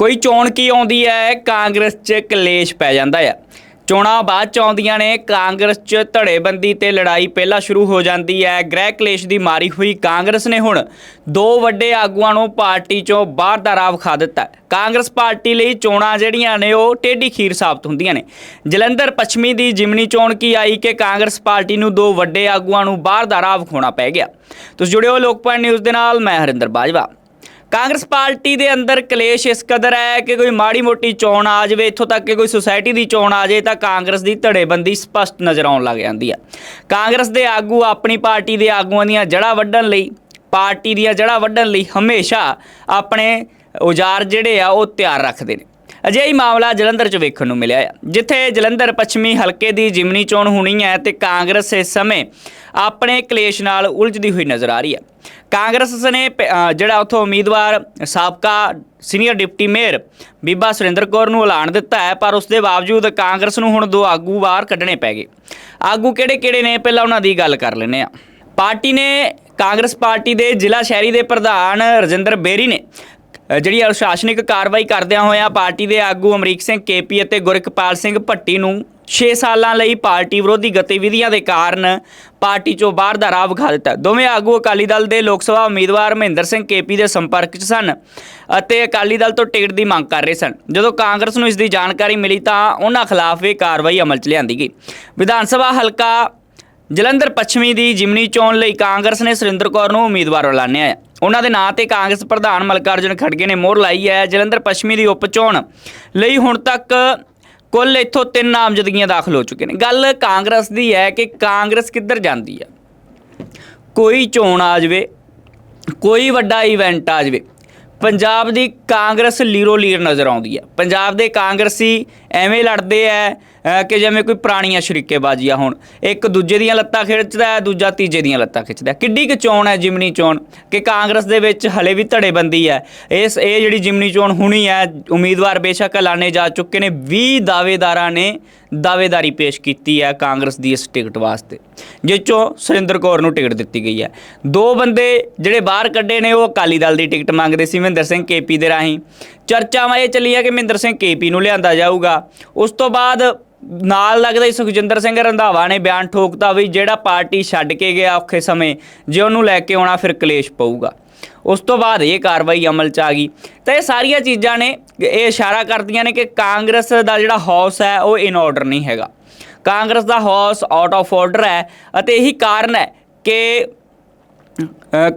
ਕੋਈ ਚੋਣ ਕੀ ਆਉਂਦੀ ਹੈ? ਕਾਂਗਰਸ 'ਚ ਕਲੇਸ਼ ਪੈ ਜਾਂਦਾ ਹੈ ਚੋਣਾਂ ਬਾਅਦ ਚ ਆਉਂਦੀਆਂ ਨੇ। ਕਾਂਗਰਸ 'ਚ ਧੜੇਬੰਦੀ ਤੇ ਲੜਾਈ ਪਹਿਲਾਂ ਸ਼ੁਰੂ ਹੋ ਜਾਂਦੀ ਹੈ। ਗ੍ਰਹਿ ਕਲੇਸ਼ ਦੀ ਮਾਰੀ ਹੋਈ ਕਾਂਗਰਸ ਨੇ ਹੁਣ ਦੋ ਵੱਡੇ ਆਗੂਆਂ ਨੂੰ ਪਾਰਟੀ 'ਚੋਂ ਬਾਹਰ ਦਾ ਰਾਹ ਵਿਖਾ ਦਿੱਤਾ ਕਾਂਗਰਸ ਪਾਰਟੀ ਲਈ ਚੋਣਾਂ ਜਿਹੜੀਆਂ ਨੇ, ਉਹ ਟੇਢੀ ਖੀਰ ਸਾਬਤ ਹੁੰਦੀਆਂ ਨੇ। ਜਲੰਧਰ ਪੱਛਮੀ ਦੀ ਜਿਮਨੀ ਚੋਣ ਕੀ ਆਈ ਕਿ ਕਾਂਗਰਸ ਪਾਰਟੀ ਨੂੰ ਦੋ ਵੱਡੇ ਆਗੂਆਂ ਨੂੰ ਬਾਹਰ ਦਾ ਰਾਹ ਵਿਖਾਉਣਾ ਪੈ ਗਿਆ। ਤੁਸੀਂ ਜੁੜਿਓ ਲੋਕਪਾਲ ਨਿਊਜ਼ ਦੇ ਨਾਲ, ਮੈਂ ਹਰਿੰਦਰ ਬਾਜਵਾ। ਕਾਂਗਰਸ ਪਾਰਟੀ ਦੇ ਅੰਦਰ ਕਲੇਸ਼ ਇਸ ਕਦਰ ਹੈ ਕਿ ਕੋਈ ਮਾੜੀ ਮੋਟੀ ਚੋਣ ਆ ਜਾਵੇ, ਇੱਥੋਂ ਤੱਕ ਕਿ ਕੋਈ ਸੁਸਾਇਟੀ ਦੀ ਚੋਣ ਆ ਜਾਵੇ ਤਾਂ ਕਾਂਗਰਸ ਦੀ ਧੜੇਬੰਦੀ ਸਪਸ਼ਟ ਨਜ਼ਰ ਆਉਣ ਲੱਗ ਜਾਂਦੀ ਹੈ ਕਾਂਗਰਸ ਦੇ ਆਗੂ ਆਪਣੀ ਪਾਰਟੀ ਦੇ ਆਗੂਆਂ ਦੀਆਂ ਜੜ੍ਹਾਂ ਵੱਢਣ ਲਈ, ਪਾਰਟੀ ਦੀਆਂ ਜੜ੍ਹਾਂ ਵੱਢਣ ਲਈ ਹਮੇਸ਼ਾ ਆਪਣੇ ਔਜ਼ਾਰ ਜਿਹੜੇ ਆ ਉਹ ਤਿਆਰ ਰੱਖਦੇ ਨੇ। ਅਜਿਹੀ ਮਾਮਲਾ ਜਲੰਧਰ 'ਚ ਵੇਖਣ ਨੂੰ ਮਿਲਿਆ ਹੈ ਜਿੱਥੇ ਜਲੰਧਰ ਪੱਛਮੀ ਹਲਕੇ ਦੀ ਜਿਮਨੀ ਚੋਣ ਹੋਣੀ ਹੈ ਤੇ ਕਾਂਗਰਸ ਇਸ ਸਮੇਂ ਆਪਣੇ ਕਲੇਸ਼ ਨਾਲ ਉਲਝਦੀ ਹੋਈ ਨਜ਼ਰ ਆ ਰਹੀ ਹੈ। ਕਾਂਗਰਸ ਨੇ ਪ- ਜਿਹੜਾ ਉੱਥੋਂ ਉਮੀਦਵਾਰ ਸਾਬਕਾ ਸੀਨੀਅਰ ਡਿਪਟੀ ਮੇਅਰ ਬੀਬਾ ਸੁਰਿੰਦਰ ਕੌਰ ਨੂੰ ਐਲਾਨ ਦਿੱਤਾ ਹੈ, ਪਰ ਉਸ ਦੇ ਬਾਵਜੂਦ ਕਾਂਗਰਸ ਨੂੰ ਹੁਣ ਦੋ ਆਗੂ ਬਾਹਰ ਕੱਢਣੇ ਪੈ ਗਏ। ਆਗੂ ਕਿਹੜੇ-ਕਿਹੜੇ ਨੇ ਪਹਿਲਾਂ ਉਹਨਾਂ ਦੀ ਗੱਲ ਕਰ ਲੈਂਦੇ ਆ ਪਾਰਟੀ ਨੇ ਕਾਂਗਰਸ ਪਾਰਟੀ ਦੇ ਜ਼ਿਲ੍ਹਾ ਸ਼ਹਿਰੀ ਦੇ ਪ੍ਰਧਾਨ ਰਜਿੰਦਰ ਬੇਰੀ ਨੇ ਜਿਹੜੀ ਅਨੁਸ਼ਾਸਨਿਕ ਕਾਰਵਾਈ ਕਰਦਿਆਂ ਹੋਇਆਂ ਪਾਰਟੀ ਦੇ ਆਗੂ ਅਮਰੀਕ ਸਿੰਘ ਕੇਪੀ ਅਤੇ ਗੁਰਕਪਾਲ ਸਿੰਘ ਭੱਟੀ ਨੂੰ 6 ਸਾਲਾਂ ਲਈ ਪਾਰਟੀ ਵਿਰੋਧੀ ਗਤੀਵਿਧੀਆਂ ਦੇ ਕਾਰਨ ਪਾਰਟੀ ਚੋਂ ਬਾਹਰ ਦਾ ਰਾਹ ਵਿਖਾ ਦਿੱਤਾ। ਦੋਵੇਂ ਆਗੂ ਅਕਾਲੀ ਦਲ ਦੇ ਲੋਕ ਸਭਾ ਉਮੀਦਵਾਰ ਮਹਿੰਦਰ ਸਿੰਘ ਕੇਪੀ ਦੇ ਸੰਪਰਕ 'ਚ ਸਨ ਅਤੇ ਅਕਾਲੀ ਦਲ ਤੋਂ ਟਿਕਟ ਦੀ ਮੰਗ ਕਰ ਰਹੇ ਸਨ। ਜਦੋਂ ਕਾਂਗਰਸ ਨੂੰ ਇਸ ਦੀ ਜਾਣਕਾਰੀ ਮਿਲੀ ਤਾਂ ਉਹਨਾਂ ਖਿਲਾਫ ਇਹ ਕਾਰਵਾਈ ਅਮਲ 'ਚ ਲਿਆਂਦੀ ਗਈ। ਵਿਧਾਨ ਸਭਾ ਹਲਕਾ ਜਲੰਧਰ ਪੱਛਮੀ ਦੀ ਜਿਮਨੀ ਚੋਣ ਲਈ ਕਾਂਗਰਸ ਨੇ ਸੁਰਿੰਦਰ ਕੌਰ ਨੂੰ ਉਮੀਦਵਾਰ ਐਲਾਨਿਆ ਹੈ। ਉਹਨਾਂ ਦੇ ਨਾਂ ਤੇ ਕਾਂਗਰਸ ਪ੍ਰਧਾਨ ਮਲਕਾਰਜੁਨ ਖੜਗੇ ਨੇ ਮੋਹਰ ਲਾਈ ਹੈ, ਜਲੰਧਰ ਪੱਛਮੀ ਦੀ ਉਪ ਚੋਣ ਲਈ ਹੁਣ ਤੱਕ ਕੁੱਲ ਇੱਥੋਂ ਤਿੰਨ ਨਾਮਜ਼ਦਗੀਆਂ ਦਾਖਲ ਹੋ ਚੁੱਕੇ ਨੇ। ਗੱਲ ਕਾਂਗਰਸ ਦੀ ਹੈ ਕਿ ਕਾਂਗਰਸ ਕਿੱਧਰ ਜਾਂਦੀ ਹੈ? ਕੋਈ ਚੋਣ ਆ ਜਾਵੇ, ਕੋਈ ਵੱਡਾ ਇਵੈਂਟ ਆ ਜਾਵੇ ਪੰਜਾਬ ਦੀ ਕਾਂਗਰਸ ਲੀਰੋ ਲੀਰ ਨਜ਼ਰ ਆਉਂਦੀ ਹੈ। ਪੰਜਾਬ ਦੇ ਕਾਂਗਰਸੀ ਐਵੇਂ ਲੜਦੇ ਐ ਕਿ ਜਿਵੇਂ ਕੋਈ ਪੁਰਾਣੀਆਂ ਸ਼ਰੀਕੇਬਾਜ਼ੀਆਂ ਹੋਣ। ਇੱਕ ਦੂਜੇ ਦੀਆਂ ਲੱਤਾਂ ਖਿੱਚਦਾ ਦੂਜਾ ਤੀਜੇ ਦੀਆਂ ਲੱਤਾਂ ਖਿੱਚਦਾ ਕਿੱਡੀ ਕੁ ਚੋਣ ਹੈ ਜਿਮਨੀ ਚੋਣ ਕਿ ਕਾਂਗਰਸ ਦੇ ਵਿੱਚ ਹਲੇ ਵੀ ਧੜੇਬੰਦੀ ਹੈ ਇਸ, ਇਹ ਜਿਹੜੀ ਜਿਮਨੀ ਚੋਣ ਹੋਣੀ ਹੈ ਉਮੀਦਵਾਰ ਬੇਸ਼ੱਕ ਐਲਾਨੇ ਜਾ ਚੁੱਕੇ ਨੇ। 20 ਦਾਅਵੇਦਾਰਾਂ ਨੇ ਦਾਅਵੇਦਾਰੀ ਪੇਸ਼ ਕੀਤੀ ਹੈ ਕਾਂਗਰਸ ਦੀ ਇਸ ਟਿਕਟ ਵਾਸਤੇ। ਜਿਸ 'ਚੋਂ ਸੁਰਿੰਦਰ ਕੌਰ ਨੂੰ ਟਿਕਟ ਦਿੱਤੀ ਗਈ ਹੈ ਦੋ ਬੰਦੇ ਜਿਹੜੇ ਬਾਹਰ ਕੱਢੇ ਨੇ, ਉਹ ਅਕਾਲੀ ਦਲ ਦੀ ਟਿਕਟ ਮੰਗਦੇ ਸੀ। ਮਹਿੰਦਰ ਸਿੰਘ ਕੇਪੀ ਦੇ ਰਾਹੀਂ। ਚਰਚਾਵਾਂ ਇਹ ਚੱਲੀ ਚੱਲੀਆਂ ਕਿ ਮਹਿੰਦਰ ਸਿੰਘ ਕੇਪੀ ਨੂੰ ਲਿਆਂਦਾ ਜਾਊਗਾ। ਉਸ ਤੋਂ ਬਾਅਦ ਨਾਲ ਲੱਗਦਾ ਹੀ ਸੁਖਜਿੰਦਰ ਸਿੰਘ ਰੰਧਾਵਾ ਨੇ ਬਿਆਨ ਠੋਕਤਾ ਵੀ ਜਿਹੜਾ ਪਾਰਟੀ ਛੱਡ ਕੇ ਗਿਆ ਔਖੇ ਸਮੇਂ, ਜੇ ਉਹਨੂੰ ਲੈ ਕੇ ਆਉਣਾ ਫਿਰ ਕਲੇਸ਼ ਪਊਗਾ। ਉਸ ਤੋਂ ਬਾਅਦ ਇਹ ਕਾਰਵਾਈ ਅਮਲ ਚ ਆ ਗਈ। ਤਾਂ ਇਹ ਸਾਰੀਆਂ ਚੀਜ਼ਾਂ ਨੇ, ਇਹ ਇਸ਼ਾਰਾ ਕਰਦੀਆਂ ਨੇ ਕਿ ਕਾਂਗਰਸ ਦਾ ਜਿਹੜਾ ਹਾਊਸ ਹੈ, ਉਹ ਇਨ ਆਰਡਰ ਨਹੀਂ ਹੈਗਾ। ਕਾਂਗਰਸ ਦਾ ਹਾਊਸ ਆਊਟ ਆਫ ਆਰਡਰ ਹੈ, ਅਤੇ ਇਹੀ ਕਾਰਨ ਹੈ ਕਿ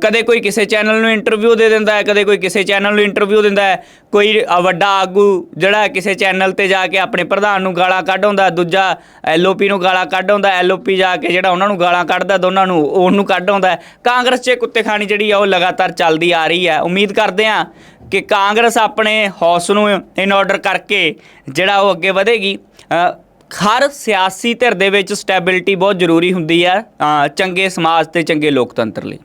ਕਦੇ ਕੋਈ ਕਿਸੇ ਚੈਨਲ ਨੂੰ ਇੰਟਰਵਿਊ ਦੇ ਦਿੰਦਾ ਹੈ, ਕਦੇ ਕੋਈ ਕਿਸੇ ਚੈਨਲ ਨੂੰ ਇੰਟਰਵਿਊ ਦਿੰਦਾ ਹੈ, ਕੋਈ ਵੱਡਾ ਆਗੂ ਜਿਹੜਾ ਕਿਸੇ ਚੈਨਲ ਤੇ ਜਾ ਕੇ ਆਪਣੇ ਪ੍ਰਧਾਨ ਨੂੰ ਗਾਲਾਂ ਕੱਢ ਆਉਂਦਾ, ਦੂਜਾ ਐਲਓਪੀ ਨੂੰ ਗਾਲਾਂ ਕੱਢ ਆਉਂਦਾ ਐਲਓਪੀ ਜਾ ਕੇ ਜਿਹੜਾ ਉਹਨਾਂ ਨੂੰ ਗਾਲਾਂ ਕੱਢਦਾ, ਦੋਨਾਂ ਨੂੰ ਉਹਨੂੰ ਕੱਢ ਆਉਂਦਾ ਕਾਂਗਰਸ 'ਚ ਕੁੱਤੇਖਾਨੀ ਜਿਹੜੀ ਆ, ਉਹ ਲਗਾਤਾਰ ਚੱਲਦੀ ਆ ਰਹੀ ਹੈ। ਉਮੀਦ ਕਰਦੇ ਹਾਂ ਕਿ ਕਾਂਗਰਸ ਆਪਣੇ ਹੌਸ ਨੂੰ ਇਨ ਆਰਡਰ ਕਰਕੇ ਜਿਹੜਾ ਉਹ ਅੱਗੇ ਵਧੇਗੀ। ਹਰ ਸਿਆਸੀ ਧਿਰ ਦੇ ਵਿੱਚ ਸਟੈਬਿਲਿਟੀ ਬਹੁਤ ਜ਼ਰੂਰੀ ਹੁੰਦੀ ਹੈ ਚੰਗੇ ਸਮਾਜ ਤੇ ਚੰਗੇ ਲੋਕਤੰਤਰ ਲਈ।